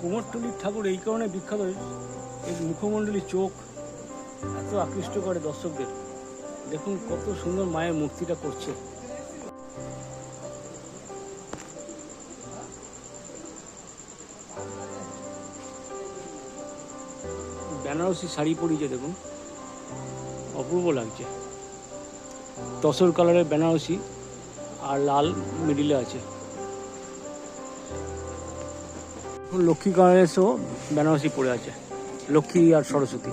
কুমোরটুলির ঠাকুর এই কারণে বিখ্যাত এর মুখমণ্ডলী চোখ এত আকৃষ্ট করে দর্শকদের। দেখুন কত সুন্দর মায়ের মূর্তিটা করছে। বেনারসি শাড়ি পরিয়েছে, দেখুন। অপূর্ব লাগছে। তসর কালারের বেনারসি আর লাল মিডিলে আছে। লক্ষ্মী গণেশও বেনারসি পড়ে আছে, লক্ষ্মী আর সরস্বতী।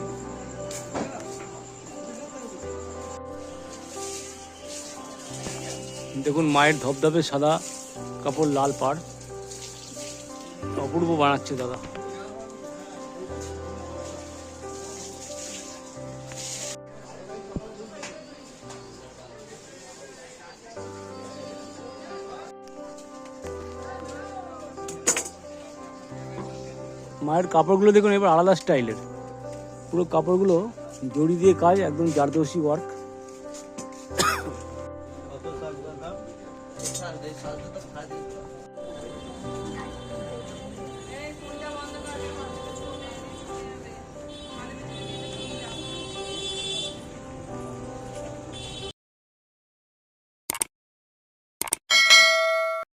দেখুন, মায়ের ধবধবে সাদা কাপড়, লাল পাড়। অপূর্ব বানাচ্ছে দাদা। মায়ের কাপড়গুলো দেখুন এবার আলাদা স্টাইলের। পুরো কাপড়গুলো জড়ি দিয়ে কাজ একদম জারদোষী ওয়ার্ক কত